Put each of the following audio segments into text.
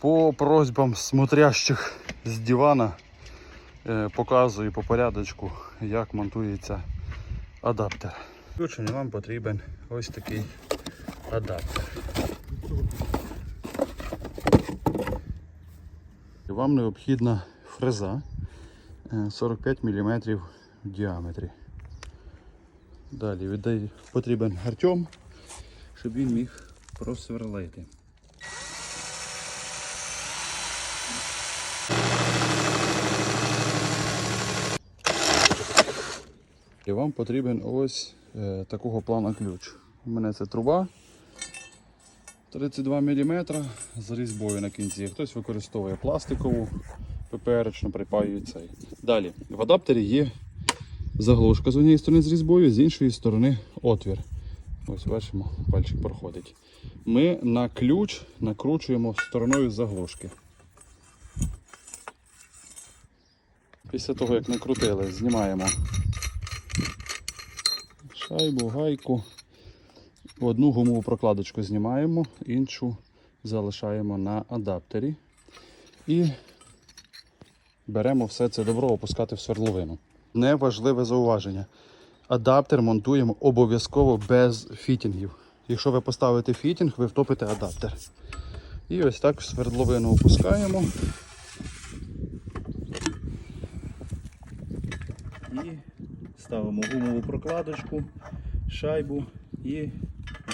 По просьбам смотрящих з дивана е, показую по порядочку, як монтується адаптер. Включення вам потрібен ось такий адаптер. Вам необхідна фреза е, 45 мм в діаметрі. Далі потрібен Артем, щоб він міг просверлити. І вам потрібен ось е, такого плану ключ. У мене це труба 32 мм з різьбою на кінці. Хтось використовує пластикову, ППР-чну припаює цей. Далі, в адаптері є заглушка з однієї сторони з різьбою, з іншої сторони отвір. Ось бачимо, пальчик проходить. Ми на ключ накручуємо стороною заглушки. Після того, як накрутили, знімаємо шайбу, гайку. Одну гумову прокладочку знімаємо, іншу залишаємо на адаптері. І беремо все це добро опускати в свердловину. Неважливе зауваження. Адаптер монтуємо обов'язково без фітінгів. Якщо ви поставите фітінг, ви втопите адаптер. І ось так в свердловину опускаємо. І ставимо гумову прокладочку, шайбу і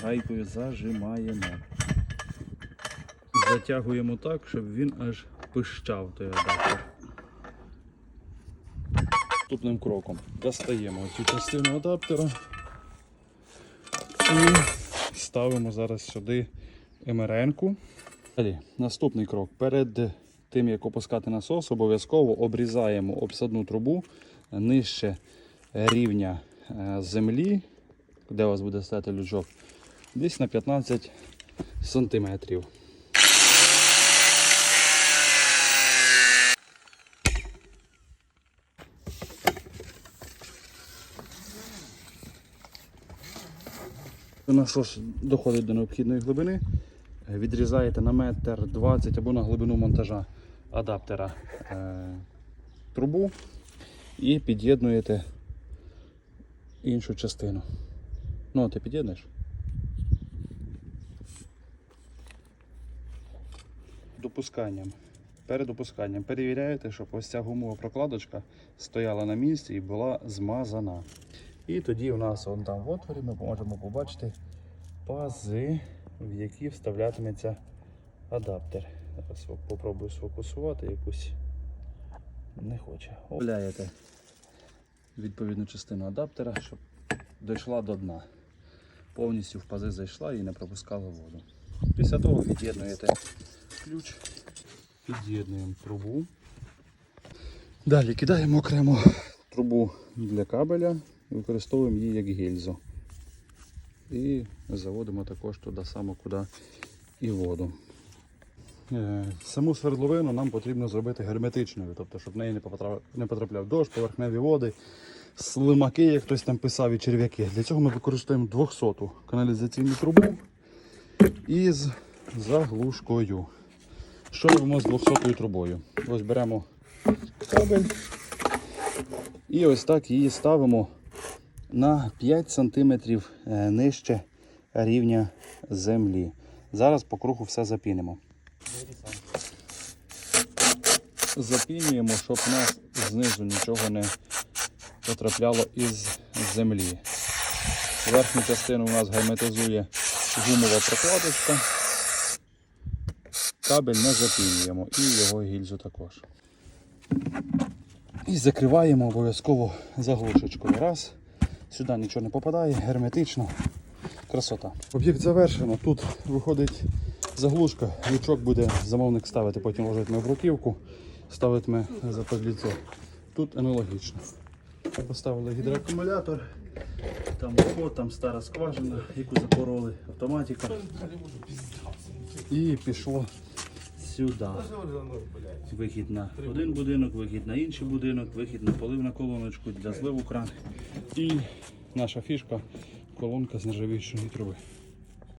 гайкою зажимаємо. Затягуємо так, щоб він аж пищав той адаптер. Наступним кроком достаємо цю частину адаптера і ставимо зараз сюди МРН-ку. Далі, наступний крок. Перед тим, як опускати насос, обов'язково обрізаємо обсадну трубу нижче рівня е, землі, де у вас буде стояти лючок, десь на 15 сантиметрів. Насос доходить до необхідної глибини. Е, Відрізаєте на метр 20 або на глибину монтажа адаптера е, трубу і під'єднуєте іншу частину. Ну, ти під'єднуєш? Допусканням. Перед опусканням перевіряєте, щоб ось ця гумова прокладочка стояла на місці і була змазана. І тоді у нас вон там в отворі ми можемо побачити пази, в які вставлятиметься адаптер. Зараз попробую сфокусувати якусь. Не хоче. Огляєте відповідну частину адаптера, щоб дійшла до дна. Повністю в пази зайшла і не пропускала воду. Після того під'єднуєте ключ, під'єднуємо трубу. Далі кидаємо окремо трубу для кабеля, використовуємо її як гільзу. І заводимо також туди само, куди і воду. Е, Саму свердловину нам потрібно зробити герметичною, тобто, щоб в неї не потрапляв, дощ, поверхневі води, слимаки, як хтось там писав, і черв'яки. Для цього ми використовуємо 200-ту каналізаційну трубу із заглушкою. Що робимо з 200-ю трубою? Ось беремо кабель і ось так її ставимо на 5 см нижче рівня землі. Зараз по кругу все запінимо. Запінюємо, щоб нас знизу нічого не потрапляло із землі. Верхню частину у нас герметизує гумова прокладочка. Кабель не запінюємо і його гільзу також. І закриваємо обов'язково заглушечкою. Раз. Сюди нічого не попадає, герметично. Красота. Об'єкт завершено. Тут виходить заглушка, лючок буде замовник ставити, потім ложитиме в руківку, ставитиме западліцо. Тут аналогічно. Поставили гідроакумулятор, там вход, там стара скважина, яку запороли, автоматика. І пішло сюди. Вихід на один будинок, вихід на інший будинок, вихід на полив на колоночку для зливу кран. І наша фішка колонка з нержавіючої труби.